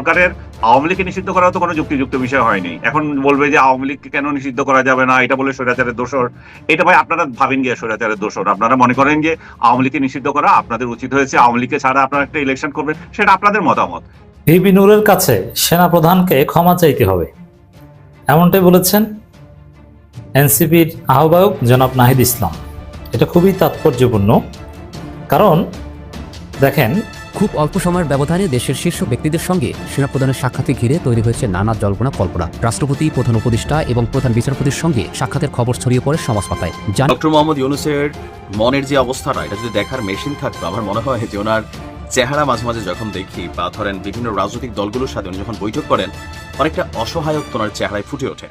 সরকারের আওয়ামী লীগকে নিষিদ্ধ করা তো কোনো যুক্তিযুক্ত বিষয় হয়নি। এখন বলবে যে আওয়ামী লীগকে কেন নিষিদ্ধ করা যাবে না? এটা বলে স্বৈরাচারের দোষর। এটা ভাই আপনারা ভাবেন গিয়ে স্বৈরাচারের দোষর। আপনারা মনে করেন যে আওয়ামী লীগকে নিষিদ্ধ করা আপনাদের উচিত হয়েছে। আওয়ামী লীগকে ছাড়া আপনারা একটা ইলেকশন করবেন, সেটা আপনাদের মতামত। ভিপি নুরের কাছে সেনাপ্রধানকে ক্ষমা চাইতে হবে। এমনটাই বলেছেন এনসিপির আহ্বায়ক জনাব নাহিদ ইসলাম। এটা খুবই তাৎপর্যপূর্ণ। কারণ দেখেন খুব অল্প সময়ের ব্যবধানে দেশের শীর্ষ ব্যক্তিদের সঙ্গে সেনাপ্রধানের সাক্ষাতে ঘিরে তৈরি হয়েছে নানা জল্পনা কল্পনা। রাষ্ট্রপতি, প্রধান উপদেষ্টা এবং প্রধান বিচারপতির সঙ্গে সাক্ষাতের খবর ছড়িয়ে পড়ে সমাজ পাতায়। ডক্টর মোহাম্মদ ইউনুসের মনের যে অবস্থাটা এটা যদি দেখার মেশিন থাকতো, আমার মনে হয় যে ওনার চেহারা মাঝে মাঝে যখন দেখি বা ধরেন বিভিন্ন রাজনৈতিক দলগুলোর সাথে উনি যখন বৈঠক করেন, অনেকটা অসহায়ক ওনার চেহারায় ফুটে ওঠে।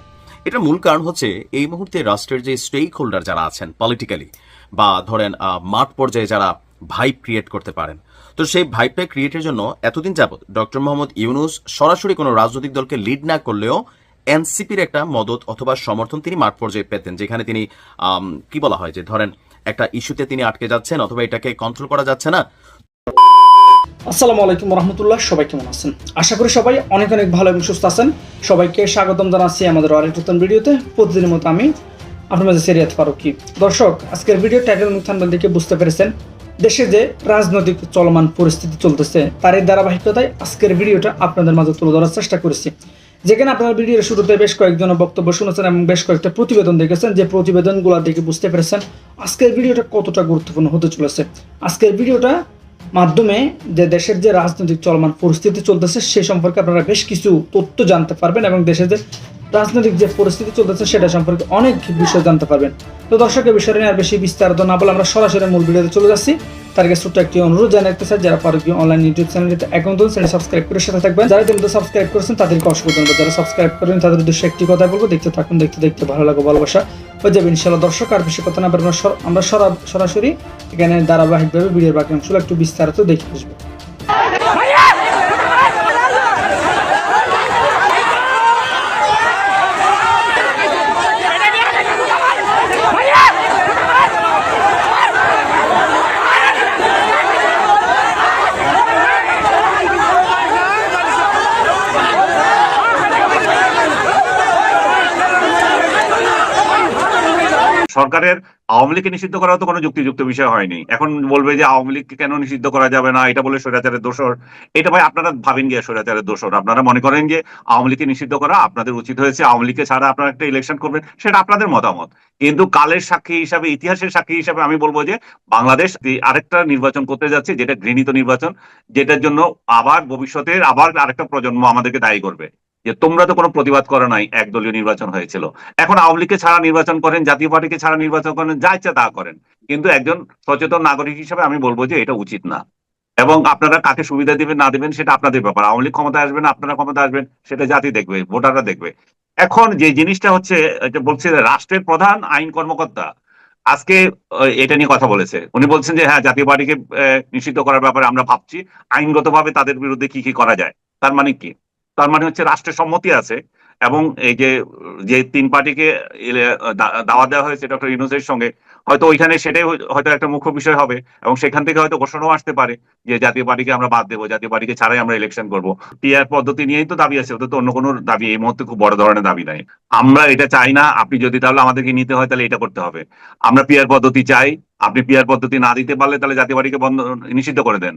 এটার মূল কারণ হচ্ছে এই মুহূর্তে রাষ্ট্রের যে স্টেক হোল্ডার যারা আছেন পলিটিক্যালি বা ধরেন মাঠ পর্যায়ে যারা ভাইব ক্রিয়েট করতে পারেন তো সেই ভাইবটা ক্রিয়েটের জন্য এতদিন যাবত ডক্টর মোহাম্মদ ইউনুস সরাসরি কোনো রাজনৈতিক দলকে লিড না করলেও এনসিপির একটা মদত অথবা সমর্থন তিনি মাঠ পর্যায়ে পেতেন, যেখানে তিনি কি বলা হয় যে ধরেন একটা ইস্যুতে তিনি আটকে যাচ্ছেন অথবা এটাকে কন্ট্রোল করা যাচ্ছে না। আসসালামু আলাইকুম রহমতুল্লাহ সবাই কেমন আছেন? আশা করি সবাই অনেক অনেক ভালো এবং সুস্থ আছেন। সবাইকে স্বাগতম জানাচ্ছি আমাদের আরেক নতুন ভিডিওতে। প্রতিদিনের মতো আমি আপনার মাঝে সেরিয়াত ফারুকি। দর্শক, আজকের ভিডিও টাইটেল থানবেল দেখে বুঝতে পেরেছেন দেশে যে রাজনৈতিক চলমান পরিস্থিতি চলতেছে তার এই ধারাবাহিকতায় আজকের ভিডিওটা আপনাদের মাঝে তুলে ধরার চেষ্টা করেছি। যেখানে আপনার ভিডিওর শুরুতে বেশ কয়েকজন বক্তব্য শুনেছেন এবং বেশ কয়েকটা প্রতিবেদন দেখেছেন। যে প্রতিবেদনগুলো দেখে বুঝতে পেরেছেন আজকের ভিডিওটা কতটা গুরুত্বপূর্ণ হতে চলেছে। আজকের ভিডিওটা মাধ্যমে যে দেশের যে রাজনৈতিক চলমান পরিস্থিতি চলতেছে, সে সম্পর্কে আপনারা বেশ কিছু তথ্য জানতে পারবেন এবং দেশের যে রাজনৈতিক যে পরিস্থিতি চলতেছে সেটা সম্পর্কে অনেক বিষয় জানতে পারবেন। তো দর্শকের বিষয় নিয়ে আর বেশি বিস্তারিত না বলে আমরা সরাসরি মূল ভিডিওতে চলে যাচ্ছি। তার আগে ছোট্ট একটি অনুরোধ জানাতে চাই যারা পারকি অনলাইন ইউটিউব চ্যানেলটিতে এখন চ্যানেল সাবস্ক্রাইব করে সাথে থাকবেন। যারা ইতিমধ্যে সাবস্ক্রাইব করেছেন, তাদেরকে অসংখ্য ধন্যবাদ। যারা সাবস্ক্রাইব করেন, তাদের উদ্দেশ্যে একটি কথা বলব, দেখতে থাকুন, দেখতে দেখতে ভালো লাগবে, ভালোবাসা হয়ে যাবে ইনশাল্লাহ দর্শক, আর বেশি কথা না বলে আমরা সর- আমরা সরা- সরাসরি এখানে ধারাবাহিকভাবে ভিডিওর বাকি অংশগুলো একটু বিস্তারিত দেখে আসব। সরকারের আওয়ামী লীগকে নিষিদ্ধ করা তো কোনো যুক্তিযুক্ত বিষয় হয়নি। এখন বলবে যে আওয়ামী লীগকে কেন নিষিদ্ধ করা যাবে না? এটা বলে স্বৈরাচারের দোষর। এটা ভাই আপনারা ভাবেন গিয়ে স্বৈরাচারের দোষর। আপনারা মনে করেন যে আওয়ামী লীগকে নিষিদ্ধ করা আপনাদের উচিত হয়েছে। আওয়ামী লীগকে ছাড়া আপনারা একটা ইলেকশন করবেন, সেটা আপনাদের মতামত। কিন্তু কালের সাক্ষী হিসাবে, ইতিহাসের সাক্ষী হিসাবে আমি বলব যে বাংলাদেশ আরেকটা নির্বাচন করতে যাচ্ছে, যেটা ঘৃণিত নির্বাচন, যেটার জন্য আবার ভবিষ্যতের আবার আরেকটা প্রজন্ম আমাদেরকে দায়ী করবে। যে তোমরা তো কোনো প্রতিবাদ করো নাই, একদলীয় নির্বাচন হয়েছিল। এখন আওয়ামী লীগকে ছাড়া নির্বাচন করেন, জাতীয় পার্টিকে ছাড়া নির্বাচন করেন, যা ইচ্ছা তা করেন। কিন্তু একজন সচেতন নাগরিক হিসেবে আমি বলব যে এটা উচিত না। এবং আপনারা কাকে সুবিধা দিবেন, না দিবেন, সেটা আপনাদের ব্যাপার। আওয়ামী লীগ ক্ষমতা আসবেন, আপনারা ক্ষমতা আসবেন, সেটা জাতি দেখবে, ভোটাররা দেখবে। এখন যে জিনিসটা হচ্ছে বলছে রাষ্ট্রের প্রধান আইন কর্মকর্তা, আজকে এটা নিয়ে কথা বলেছে। উনি বলছেন যে হ্যাঁ জাতীয় পার্টিকে নিষিদ্ধ করার ব্যাপারে আমরা ভাবছি। আইনগতভাবে তাদের বিরুদ্ধে কি কি করা যায়, তার মানে কি? তার মানে হচ্ছে রাষ্ট্রের সম্মতি আছে এবং এই যে যে তিন পার্টিকে দাওয়া দেওয়া হয়েছে ডক্টর ইউনুসের সঙ্গে, হয়তো ওইখানে সেটাই হয়তো একটা মুখ্য বিষয় হবে এবং সেখান থেকে হয়তো ঘোষণাও আসতে পারে যে জাতীয় পার্টিকে আমরা বাদ দেবো, জাতীয় পার্টিকে ছাড়াই আমরা ইলেকশন করব। পিআর পদ্ধতি নিয়েই তো দাবি আছে ওদের তো অন্য কোনো দাবি এই মুহূর্তে খুব বড় ধরনের দাবি নাই। আমরা এটা চাই না, আপনি যদি তাহলে আমাদেরকে নিতে হয় তাহলে এটা করতে হবে। আমরা পিআর পদ্ধতি চাই, আপনি পিআর পদ্ধতি না দিতে পারলে তাহলে জাতীয় পার্টিকে বন্ধ, নিষিদ্ধ করে দেন।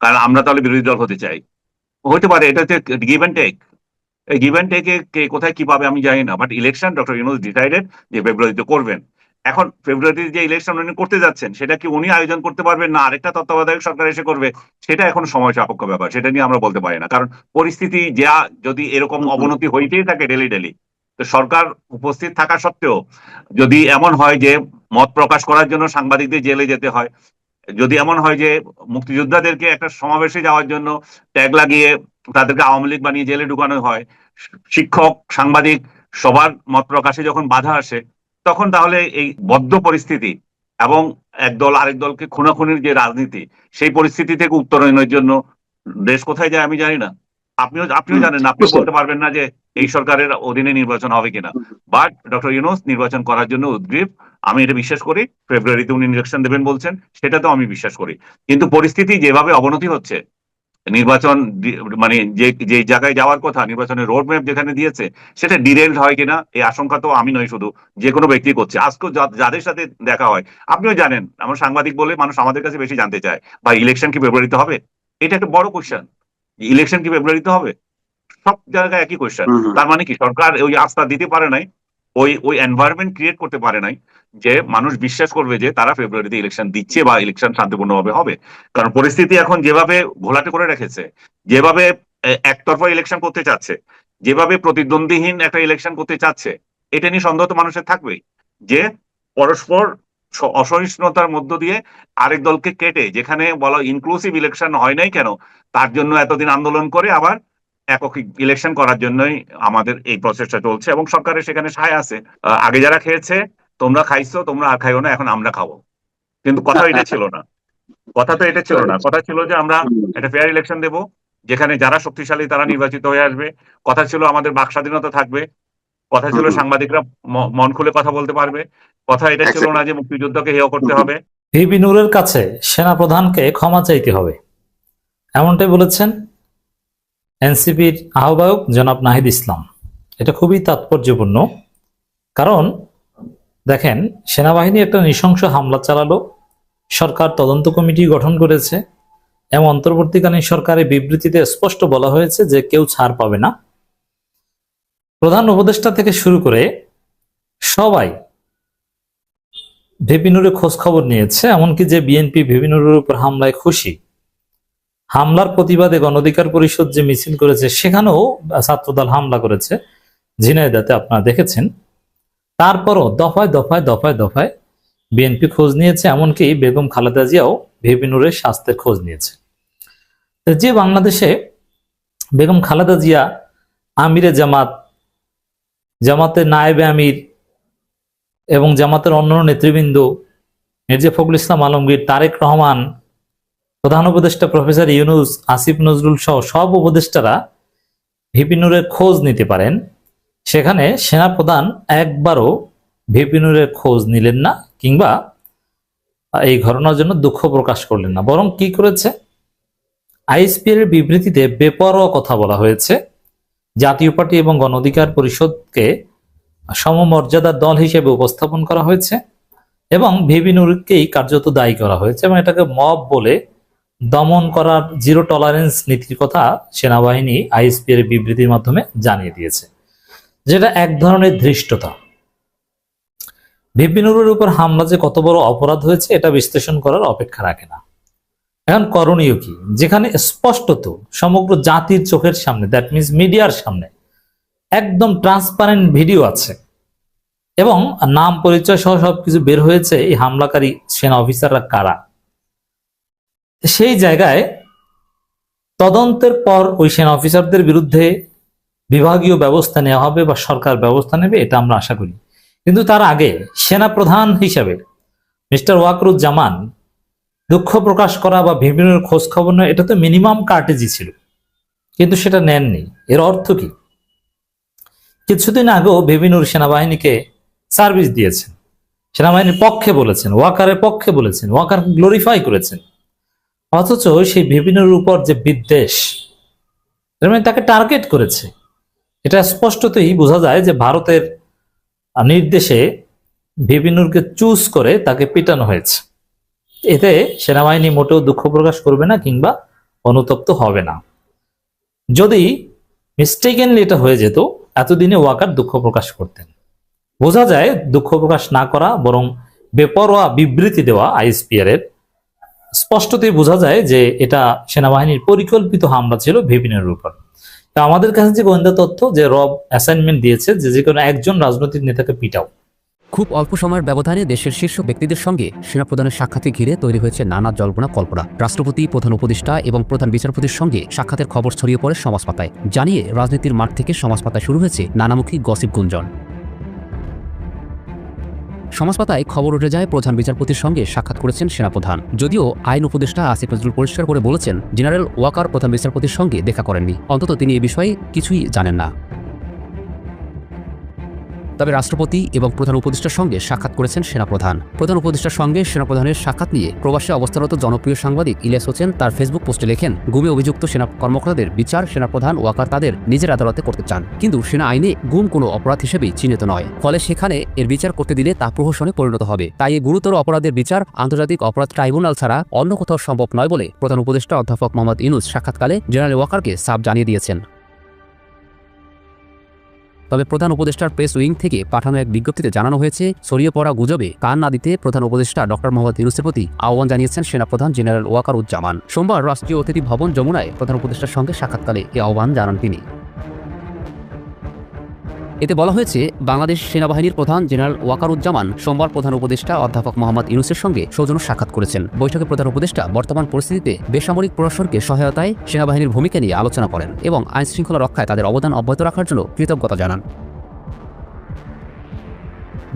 কারণ আমরা তাহলে বিরোধী দল হতে চাই। হতে পারে, এটা হচ্ছে গিভ অ্যান্ড টেক এই গিভ অ্যান্ড টেকে কে কোথায় কি পাবে আমি জানি না but election doctor Yunus decided যে ফেব্রুয়ারিতে করবেন। এখন ফেব্রুয়ারিতে যে ইলেকশন উনি করতে যাচ্ছেন, সেটা কি উনি আয়োজন করতে পারবেন না? আরেকটা তত্ত্বাবধায়ক সরকার এসে করবে, সেটা এখন সময় সাপেক্ষ ব্যাপার, সেটা নিয়ে আমরা বলতে পারি না। কারণ পরিস্থিতি যা যদি এরকম অবনতি হইতেই থাকে ডেলি ডেলি তো সরকার উপস্থিত থাকা সত্ত্বেও যদি এমন হয় যে মত প্রকাশ করার জন্য সাংবাদিকদের জেলে যেতে হয় যদি এমন হয় যে মুক্তিযোদ্ধাদেরকে একটা সমাবেশে যাওয়ার জন্য ট্যাগ লাগিয়ে তাদেরকে আওয়ামী লীগ বানিয়ে জেলে ঢুকানো হয় শিক্ষক সাংবাদিক সবার মত প্রকাশে যখন বাধা আসে তখন তাহলে এই বদ্ধ পরিস্থিতি এবং একদল আরেক দলকে খুনাখুনির যে রাজনীতি সেই পরিস্থিতি থেকে উত্তরণের জন্য দেশ কোথায় যায় আমি জানি না। আপনিও আপনিও জানেন আপনি বলতে পারবেন না যে এই সরকারের অধীনে নির্বাচন হবে কিনা। বাট ডক্টর ইউনুস নির্বাচন করার জন্য উদ্গ্রীব আমি এটা বিশ্বাস করি ফেব্রুয়ারিতে উনি ইলেকশন দেবেন বলছেন সেটা তো আমি বিশ্বাস করি। কিন্তু পরিস্থিতি যেভাবে অবনতি হচ্ছে নির্বাচন মানে যে যে জায়গায় যাওয়ার কথা নির্বাচনের রোড ম্যাপ যেখানে দিয়েছে সেটা ডিরেলড হয় কিনা এই আশঙ্কা তো আমি নই শুধু যে কোনো ব্যক্তি করছে। আজকে যাদের সাথে দেখা হয় আপনিও জানেন আমার সাংবাদিক বলে মানুষ আমাদের কাছে বেশি জানতে চায় বা ইলেকশন কি ফেব্রুয়ারিতে হবে? এটা একটা বড় কোশ্চেন ইলেকশন কি ফেব্রুয়ারিতে হবে? সব জায়গায় একই কোশ্চেন তার মানে কি? সরকার ওই আস্থা দিতে পারে নাই ওই ওই এনভায়রনমেন্ট ক্রিয়েট করতে পারে নাই যে মানুষ বিশ্বাস করবে যে তারা ফেব্রুয়ারিতে ইলেকশন দিচ্ছে বা ইলেকশন শান্তিপূর্ণভাবে হবে। কারণ পরিস্থিতি এখন যেভাবে ঘোলাটে করে রেখেছে যেভাবে একতরফা ইলেকশন করতে চাচ্ছে যেভাবে প্রতিদ্বন্দ্বীহীন একটা ইলেকশন করতে চাচ্ছে এটা নিয়ে সন্দেহ তো মানুষের থাকবেই। যে পরস্পর অসহিষ্ণুতার মধ্য দিয়ে আরেক দলকে কেটে যেখানে বলা ইনক্লুসিভ ইলেকশন হয় নাই কেন তার জন্য এতদিন আন্দোলন করে আবার একক ইলেকশন করার জন্যই আমাদের এই প্রসেসটা চলছে এবং সরকারের সেখানে সায় আছে। আগে যারা খেয়েছে তোমরা খাইছো তোমরা আর খাইও না এখন আমরা খাব। কিন্তু কথা এটা ছিল না। কথা তো এটা ছিল না। কথা ছিল যে আমরা একটা ফেয়ার ইলেকশন দেব যেখানে যারা শক্তিশালী তারা নির্বাচিত হয়ে আসবে। কথা ছিল আমাদের বাক স্বাধীনতা থাকবে। কথা ছিল সাংবাদিকরা মন খুলে কথা বলতে পারবে। কথা এটা ছিল না যে মুক্তিযুদ্ধকে হেয় করতে হবে। ভিপি নূরের কাছে সেনাপ্রধানকে ক্ষমা চাইতে হবে। এমনটাই বলেছেন এনসিপির আহ্বায়ক জনাব নাহিদ ইসলাম। এটা খুবই তাৎপর্যপূর্ণ। কারণ, দেখেন, সেনাবাহিনী একটা নৃশংস হামলা চালালো, সরকার তদন্ত কমিটি গঠন করেছে, এবং অন্তর্বর্তীকালীন সরকারের বিবৃতিতে স্পষ্ট বলা হয়েছে যে কেউ ছাড় পাবে না। প্রধান উপদেষ্টা থেকে শুরু করে সবাই ভেপিনুরে খোঁজ খবর নিয়েছে, এমনকি যে বিএনপি ভেপিনুরের উপর হামলায় খুশি। হামলার প্রতিবাদে গণঅধিকার পরিষদ যে মিছিল করেছে, সেখানেও ছাত্রদল হামলা করেছে। ঝিনাইদাতে আপনারা দেখেছেন, তারপরও দফায় দফায় দফায় দফায় বিএনপি খোঁজ নিয়েছে, এমনকি বেগম খালেদা জিয়াও ভেপিনুরের স্বাস্থ্যের খোঁজ নিয়েছে। যে বাংলাদেশে বেগম খালেদা জিয়া, আমিরে জামাত, জামাতের নায়েবে আমির এবং জামাতের অন্যান্য নেতৃবৃন্দ, মির্জা ফখরুল ইসলাম আলমগীর, তারেক রহমান প্রধান উপদেষ্টা প্রফেসর ইউনুস, আসিফ নজরুল সহ সব উপদেষ্টারা ভিপিনুরের খোঁজ নিতে পারেন। সেখানে সেনাপ্রধান একবারও ভিপিনুরের খোঁজ নিলেন না কিংবা এই ঘটনার জন্য দুঃখ প্রকাশ করলেন না। বরং কি করেছে? আইএসপিএর বিবৃতিতে বেপরোয়া কথা বলা হয়েছে। জাতীয় পার্টি এবং গণ অধিকার পরিষদকে সমমর্যাদার দল হিসেবে উপস্থাপন করা হয়েছে এবং ভেবিনুরকেই কার্যত দায়ী করা হয়েছে এবং এটাকে মব বলে দমন করার জিরো টলারেন্স নীতির কথা সেনাবাহিনী আইএসপি এর বিবৃতির মাধ্যমে জানিয়ে দিয়েছে, যেটা এক ধরনের ধৃষ্টতা। ভিপিনুরের উপর হামলা যে কত বড় অপরাধ হয়েছে, এটা বিশ্লেষণ করার অপেক্ষা রাখে না। এখন করণীয় কি? যেখানে স্পষ্টত সমগ্র জাতির চোখের সামনে দ্যাট মিনস মিডিয়ার সামনে, একদম ট্রান্সপারেন্ট ভিডিও আছে, এবং নাম পরিচয় সহ সবকিছু বের হয়েছে এই হামলাকারী সেনা অফিসাররা কারা? সেই জায়গায় তদন্তের পর ওই সেনা অফিসারদের বিরুদ্ধে বিভাগীয় ব্যবস্থা নেওয়া হবে বা সরকার ব্যবস্থা নেবে, এটা আমরা আশা করি। কিন্তু তার আগে সেনা প্রধান হিসাবে মিস্টার ওয়াকরুজ্জামান দুঃখ প্রকাশ করা বা বিভিন্ন খোঁজ খবর নেওয়া, এটা তো মিনিমাম কার্টেজি ছিল। কিন্তু সেটা নেননি। এর অর্থ কি? কিছুদিন আগেও ভেবিনুর সেনাবাহিনীকে সার্ভিস দিয়েছেন। সেনাবাহিনীর পক্ষে বলেছেন, ওয়াকারের পক্ষে বলেছেন, ওয়াকার গ্লোরিফাই করেছেন। অথচ সেই ভেবিনুর উপর যে বিদ্বেষ মানে তাকে টার্গেট করেছে। এটা স্পষ্টতই বোঝা যায় যে ভারতের নির্দেশে ভেবিনুরকে চুজ করে তাকে পিটানো হয়েছে। এতে সেনাবাহিনী মোটেও দুঃখ প্রকাশ করবে না কিংবা অনুতপ্ত হবে না। যদি মিস্টেকেনলি এটা হয়ে যেত, এতদিনে ওয়াকার দুঃখ প্রকাশ করতেন। বোঝা যায় দুঃখ প্রকাশ না করা, বরং বেপরোয়া বিবৃতি দেওয়া আইএসপিআর এর স্পষ্টতই বোঝা যায় যে এটা সেনাবাহিনীর পরিকল্পিত হামলা ছিল ভিপিনের উপর। আমাদের কাছে যে গোয়েন্দা তথ্য যে রব অ্যাসাইনমেন্ট দিয়েছে যে যে কোনো একজন রাজনৈতিক নেতাকে পিটাও। খুব অল্প সময়ের ব্যবধানে দেশের শীর্ষ ব্যক্তিদের সঙ্গে সেনা সেনাপ্রধানের সাক্ষাতে ঘিরে তৈরি হয়েছে নানা জল্পনা কল্পনা। রাষ্ট্রপতি, প্রধান উপদেষ্টা এবং প্রধান বিচারপতির সঙ্গে সাক্ষাতের খবর ছড়িয়ে পড়ে সমাজ পাতায় জানিয়ে রাজনীতির মাঠ থেকে সমাজ পাতায় শুরু হয়েছে নানামুখী গসিপ গুঞ্জন। সমাজ পাতায় খবর উঠে যায় প্রধান বিচারপতির সঙ্গে সাক্ষাৎ করেছেন সেনাপ্রধান। যদিও আইন উপদেষ্টা আসিফ নজরুল পরিষ্কার করে বলেছেন, জেনারেল ওয়াকার প্রধান বিচারপতির সঙ্গে দেখা করেননি। অন্তত তিনি এ বিষয়ে কিছুই জানেন না। তবে রাষ্ট্রপতি এবং প্রধান উপদেষ্টার সঙ্গে সাক্ষাৎ করেছেন সেনাপ্রধান। প্রধান উপদেষ্টার সঙ্গে সেনাপ্রধানের সাক্ষাৎ নিয়ে প্রবাসে অবস্থারত জনপ্রিয় সাংবাদিক ইলিয়াস হোসেন তার ফেসবুক পোস্টে লেখেন, গুমে অভিযুক্ত সেনা কর্মকর্তাদের বিচার সেনাপ্রধান ওয়াকার তাদের নিজের আদালতে করতে চান। কিন্তু সেনা আইনে গুম কোনো অপরাধ হিসেবেই চিহ্নিত নয়। ফলে সেখানে এর বিচার করতে দিলে তা প্রহসনে পরিণত হবে। তাই এই গুরুতর অপরাধের বিচার আন্তর্জাতিক অপরাধ ট্রাইব্যুনাল ছাড়া অন্য কোথাও সম্ভব নয় বলে প্রধান উপদেষ্টা অধ্যাপক মোহাম্মদ ইনুস সাক্ষাৎকালে জেনারেল ওয়াকারকে সাফ জানিয়ে দিয়েছেন। তবে প্রধান উপদেষ্টার প্রেস উইং থেকে পাঠানো এক বিজ্ঞপ্তিতে জানানো হয়েছে, ছড়িয়ে পড়া গুজবে কান না দিতে প্রধান উপদেষ্টা ডক্টর মোহাম্মদ ইউনুসের প্রতি আহ্বান জানিয়েছেন সেনাপ্রধান জেনারেল ওয়াকার উজ্জামান সোমবার রাষ্ট্রীয় অতিথি ভবন যমুনায় প্রধান উপদেষ্টার সঙ্গে সাক্ষাৎকালে এ আহ্বান জানান তিনি। এতে বলা হয়েছে, বাংলাদেশ সেনাবাহিনীর প্রধান জেনারেল ওয়াকারুজ্জামান সোমবার প্রধান উপদেষ্টা অধ্যাপক মোহাম্মদ ইউনুসের সঙ্গে সৌজন্য সাক্ষাৎ করেছেন। বৈঠকে প্রধান উপদেষ্টা বর্তমান পরিস্থিতিতে বেসামরিক প্রশাসনকে সহায়তায় সেনাবাহিনীর ভূমিকা নিয়ে আলোচনা করেন এবং আইন শৃঙ্খলা রক্ষায় তাদের অবদান অব্যাহত রাখার জন্য কৃতজ্ঞতা জানান।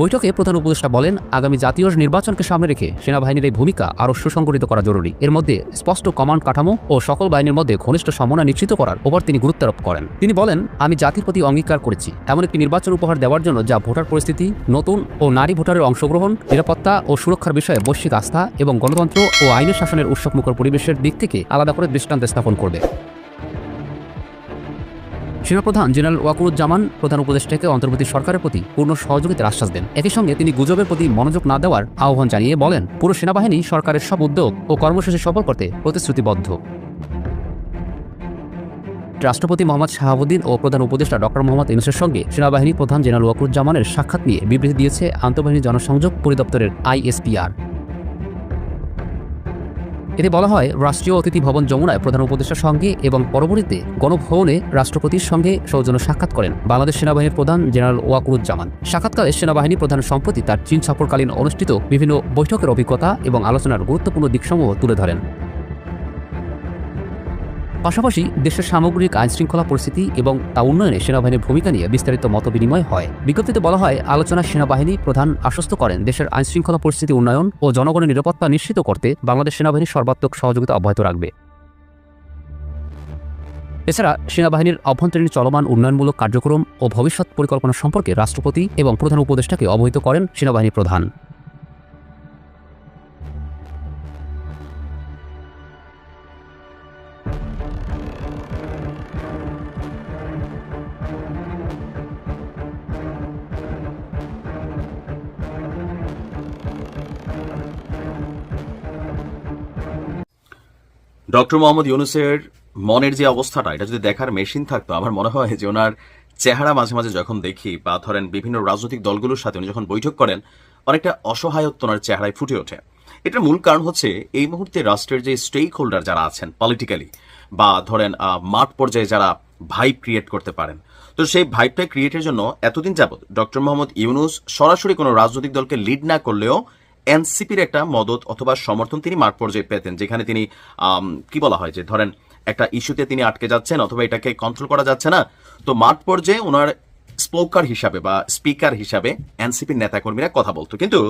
বৈঠকে প্রধান উপদেষ্টা বলেন, আগামী জাতীয় নির্বাচনকে সামনে রেখে সেনাবাহিনীর এই ভূমিকা আরও সুসংগঠিত করা জরুরি। এর মধ্যে স্পষ্ট কমান্ড কাঠামো ও সকল বাহিনীর মধ্যে ঘনিষ্ঠ সমন্বয় নিশ্চিত করার ওপর তিনি গুরুত্বারোপ করেন। তিনি বলেন, আমি জাতির প্রতি অঙ্গীকার করেছি। এমন একটি নির্বাচন উপহার দেওয়ার জন্য যা ভোটার পরিস্থিতি, নতুন ও নারী ভোটারের অংশগ্রহণ, নিরাপত্তা ও সুরক্ষার বিষয়ে বৈশ্বিক আস্থা এবং গণতন্ত্র ও আইনের শাসনের উৎসবমুখর পরিবেশের দিক থেকে আলাদা করে দৃষ্টান্ত স্থাপন করবে। সেনাপ্রধান জেনারেল ওয়াকুরুজ্জামান, প্রধান উপদেষ্টাকে অন্তর্বর্তী সরকারের প্রতি পূর্ণ সহযোগিতার আশ্বাস দেন। একই সঙ্গে তিনি গুজবের প্রতি মনোযোগ না দেওয়ার আহ্বান জানিয়ে বলেন, পুরো সেনাবাহিনী, সরকারের সব উদ্যোগ ও কর্মসূচি সফল করতে প্রতিশ্রুতিবদ্ধ। রাষ্ট্রপতি মোহাম্মদ শাহাবুদ্দিন ও প্রধান উপদেষ্টা ডক্টর মোহাম্মদ ইউনুসের সঙ্গে সেনাবাহিনী প্রধান জেনারেল ওয়াকুরুজ্জামানের সাক্ষাৎ নিয়ে বিবৃতি দিয়েছে আন্তঃবাহিনী জনসংযোগ পরিদপ্তরের আইএসপিআর। এতে বলা হয়, রাষ্ট্রীয় অতিথি ভবন যমুনায় প্রধান উপদেষ্টার সঙ্গে এবং পরবর্তীতে গণভবনে রাষ্ট্রপতির সঙ্গে সৌজন্য সাক্ষাৎ করেন বাংলাদেশ সেনাবাহিনীর প্রধান জেনারেল ওয়াকুরুজ্জামান। সাক্ষাৎকালে সেনাবাহিনী প্রধান সম্প্রতি তার চীন সফরকালীন অনুষ্ঠিত বিভিন্ন বৈঠকের অভিজ্ঞতা এবং আলোচনার গুরুত্বপূর্ণ দিকসমূহ তুলে ধরেন। পাশাপাশি দেশের সামগ্রিক আইন শৃঙ্খলা পরিস্থিতি এবং তা উন্নয়নে সেনাবাহিনীর ভূমিকা নিয়ে বিস্তারিত মতবিনিময় হয়। বিজ্ঞপ্তিতে বলা হয়, আলোচনা সেনাবাহিনী প্রধান আশ্বস্ত করেন, দেশের আইন শৃঙ্খলা পরিস্থিতি উন্নয়ন ও জনগণের নিরাপত্তা নিশ্চিত করতে বাংলাদেশ সেনাবাহিনী সর্বাত্মক সহযোগিতা অব্যাহত রাখবে। এছাড়া, সেনাবাহিনীর অভ্যন্তরীণ চলমান উন্নয়নমূলক কার্যক্রম ও ভবিষ্যৎ পরিকল্পনা সম্পর্কে রাষ্ট্রপতি এবং প্রধান উপদেষ্টাকে অবহিত করেন সেনাবাহিনী প্রধান। ডক্টর মোহাম্মদ ইউনুসের মনের যে অবস্থাটা, এটা যদি দেখার মেশিন থাকতো, আমার মনে হয় যে ওনার চেহারা মাঝে মাঝে যখন দেখি বা ধরেন বিভিন্ন রাজনৈতিক দলগুলোর সাথে উনি যখন বৈঠক করেন, অনেকটা অসহায়ত্ব ওনার চেহারায় ফুটে ওঠে। এটার মূল কারণ হচ্ছে এই মুহূর্তে রাষ্ট্রের যে স্টেক হোল্ডার যারা আছেন পলিটিক্যালি বা ধরেন মাঠ পর্যায়ে যারা ভাইব ক্রিয়েট করতে পারেন। তো সেই ভাইবটা ক্রিয়েটের জন্য এতদিন যাবত ডক্টর মোহাম্মদ ইউনুস সরাসরি কোনো রাজনৈতিক দলকে লিড না করলেও এনসিপির একটা মদত অথবা সমর্থন তিনি মাঠ পর্যায়ে পেতেন, যেখানে তিনি কি বলা হয় যে, ধরেন, একটা ইস্যুতে তিনি আটকে যাচ্ছেন অথবা এটাকে কন্ট্রোল করা যাচ্ছে না, তো মাঠ পর্যায়ে ওনার স্পোকার হিসাবে বা স্পিকার হিসাবে এনসিপির নেতাকর্মীরা কথা বলতো। কিন্তু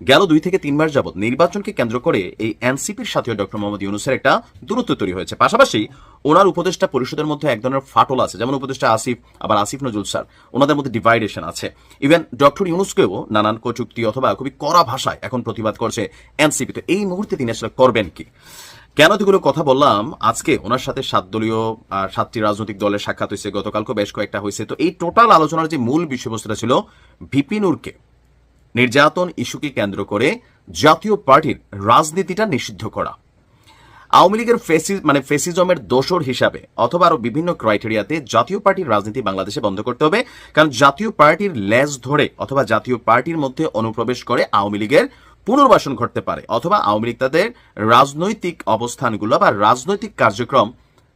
গেল দুই থেকে তিন মাস যাবত নির্বাচনকে কেন্দ্র করে এই এনসিপির সাথে ডক্টর মোহাম্মদ ইউনুসের একটা দূরত্ব তৈরি হয়েছে। পাশাপাশি ওনার উপদেষ্টা পরিষদের মধ্যে এক ধরনের ফাটল আছে। যেমন উপদেষ্টা আসিফ, আবার আসিফ নজরুল স্যার। ওনাদের মধ্যে ডিভাইডেশন আছে। ইভেন ডক্টর ইউনুসকেও নানান কচুক্তি অথবা খুবই কড়া ভাষায় এখন প্রতিবাদ করছে এনসিপি। তো এই মুহূর্তে তিনি আসলে করবেন কি? কেন এতগুলো কথা বললাম? আজকে ওনার সাথে সাত দলীয় সাতটি রাজনৈতিক দলের সাক্ষাৎ হয়েছে। গতকালকে বেশ কয়েকটা হয়েছে। তো এই টোটাল আলোচনার যে মূল বিষয়বস্তুটা ছিল ভিপিনুরকে নির্যাতন ইস্যুকে কেন্দ্র করে জাতীয় পার্টির রাজনীতিটা নিষিদ্ধ করা। আওয়ামী লীগের মানে ফেসিজমের দোসর হিসাবে অথবা আরও বিভিন্ন ক্রাইটেরিয়াতে জাতীয় পার্টির রাজনীতি বাংলাদেশে বন্ধ করতে হবে, কারণ জাতীয় পার্টির লেজ ধরে অথবা জাতীয় পার্টির মধ্যে অনুপ্রবেশ করে আওয়ামী লীগের পুনর্বাসন ঘটতে পারে অথবা আওয়ামী লীগ তাদের রাজনৈতিক অবস্থানগুলো বা রাজনৈতিক কার্যক্রম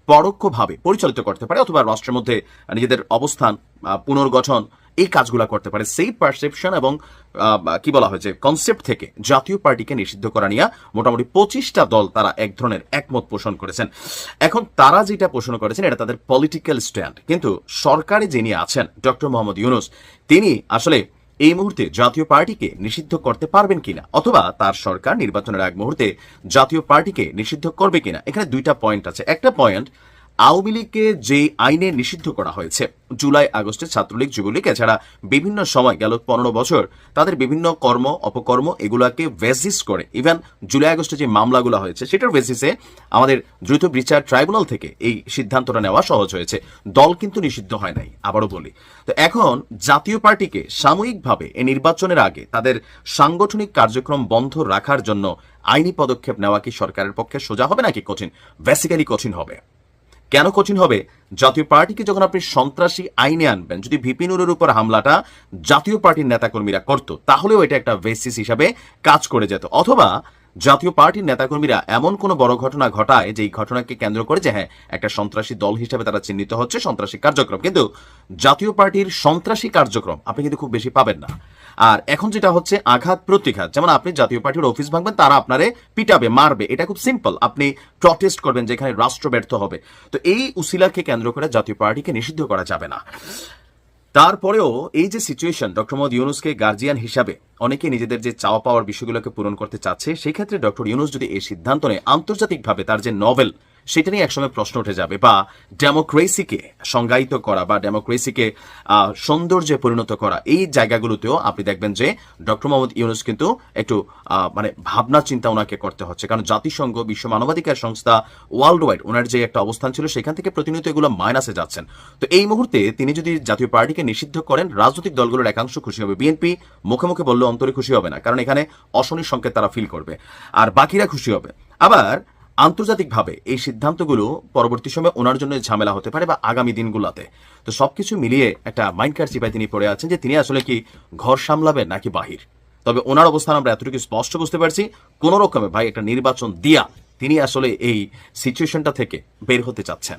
পরোক্ষভাবে পরিচালিত করতে পারে অথবা রাষ্ট্রের মধ্যে নিজেদের অবস্থান পুনর্গঠন এই কাজগুলো করতে পারে। সেই পারসেপশন এবং কি বলা হয়েছে কনসেপ্ট থেকে জাতীয় পার্টিকে নিষিদ্ধ করা নিয়ে মোটামুটি পঁচিশটা দল তারা এক ধরনের একমত পোষণ করেছেন। এখন তারা যেটা পোষণ করেছেন, এটা তাদের পলিটিক্যাল স্ট্যান্ড কিন্তু সরকারে যিনি আছেন, ডক্টর মোহাম্মদ ইউনুস, তিনি আসলে এই মুহূর্তে জাতীয় পার্টিকে নিষিদ্ধ করতে পারবেন কিনা, অথবা তার সরকার নির্বাচনের আগ মুহূর্তে জাতীয় পার্টিকে নিষিদ্ধ করবে কিনা, এখানে দুইটা পয়েন্ট আছে। একটা পয়েন্ট আওয়ামী লীগকে যে আইনে নিষিদ্ধ করা হয়েছে, জুলাই আগস্টে ছাত্রলীগ, যুবলীগ, এছাড়া বিভিন্ন সময় গেল পনেরো বছর, তাদের বিভিন্ন কর্ম, অপকর্ম এগুলাকে বেসিস করে। ইভেন জুলাই আগস্টে যে মামলাগুলো হয়েছে, সেটার বেসিসে আমাদের দ্রুত বিচার ট্রাইব্যুনাল থেকে এই সিদ্ধান্তটা নেওয়া সহজ হয়েছে। দল কিন্তু নিষিদ্ধ হয় নাই, আবারও বলি। তো এখন জাতীয় পার্টিকে সাময়িকভাবে এই নির্বাচনের আগে তাদের সাংগঠনিক কার্যক্রম বন্ধ রাখার জন্য আইনি পদক্ষেপ নেওয়া কি সরকারের পক্ষে সোজা হবে নাকি কঠিন? বেসিক্যালি কঠিন হবে। কেন কঠিন হবে? জাতীয় পার্টিকে যখন আপনি সন্ত্রাসী আইনে আনবেন, যদি ভিপি নুরের উপর হামলাটা জাতীয় পার্টির নেতাকর্মীরা করত, তাহলেও এটা একটা বেসিস হিসাবে কাজ করে যেত। অথবা জাতীয় পার্টির নেতাকর্মীরা এমন কোনো বড় ঘটনা ঘটায় যে এই ঘটনাকে কেন্দ্র করে যে হ্যাঁ একটা সন্ত্রাসী দল হিসেবে তারা চিহ্নিত হচ্ছে, সন্ত্রাসী কার্যক্রম। কিন্তু জাতীয় পার্টির সন্ত্রাসী কার্যক্রম আপনি কিন্তু খুব বেশি পাবেন না। আর এখন যেটা হচ্ছে আঘাত, প্রতিঘাত। যেমন আপনি জাতীয় পার্টির অফিস ভাঙবেন, তারা আপনারে পিটাবে, মারবে। এটা খুব সিম্পল। আপনি প্রটেস্ট করবেন যেখানে রাষ্ট্র ব্যর্থ হবে। তো এই উসিলাকে কেন্দ্র করে জাতীয় পার্টিকে নিষিদ্ধ করা যাবে না। তারপরেও এই যে সিচুয়েশন ডক্টর মোহাম্মদ ইউনুসকে গার্জিয়ান হিসাবে অনেকে নিজেদের যে চাওয়া পাওয়ার বিষয়গুলোকে পূরণ করতে চাচ্ছে, সেই ক্ষেত্রে ডক্টর ইউনুস যদি এই সিদ্ধান্ত নেয়, আন্তর্জাতিকভাবে তার যে নভেল সেটা নিয়ে একসময় প্রশ্ন উঠে যাবে, বা ডেমোক্রেসিকে সংজ্ঞায়িত করা, বা ডেমোক্রেসিকে সৌন্দর্যে পরিণত করা, এই জায়গাগুলোতেও আপনি দেখবেন যে ডক্টর মোহাম্মদ ইউনুস কিন্তু একটু মানে ভাবনা চিন্তা ওনাকে করতে হচ্ছে। কারণ জাতিসংঘ, বিশ্ব মানবাধিকার সংস্থা ওয়ার্ল্ড ওয়াইড ওনার যে একটা অবস্থান ছিল, সেখান থেকে প্রতিনিয়ত এগুলো মাইনাসে যাচ্ছেন। তো এই মুহূর্তে তিনি যদি জাতীয় পার্টিকে নিষিদ্ধ করেন, রাজনৈতিক দলগুলোর একাংশ খুশি হবে। বিএনপি মুখে মুখে বললে, অন্তরে খুশি হবে না, কারণ এখানে অশনির সংকেত তারা ফিল করবে। আর বাকিরা খুশি হবে। আবার আন্তর্জাতিকভাবে এই সিদ্ধান্তগুলো পরবর্তী সময়ে ওনার জন্য ঝামেলা হতে পারে বা আগামী দিনগুলোতে। তো সবকিছু মিলিয়ে একটা মাইন্ড চিপায় তিনি পড়ে আছেন যে তিনি আসলে কি ঘর সামলাবেন নাকি বাহির। তবে ওনার অবস্থান আমরা এতটুকু স্পষ্ট বুঝতে পারছি কোন রকমে ভাই একটা নির্বাচন দিয়া তিনি আসলে এই সিচুয়েশনটা থেকে বের হতে চাচ্ছেন।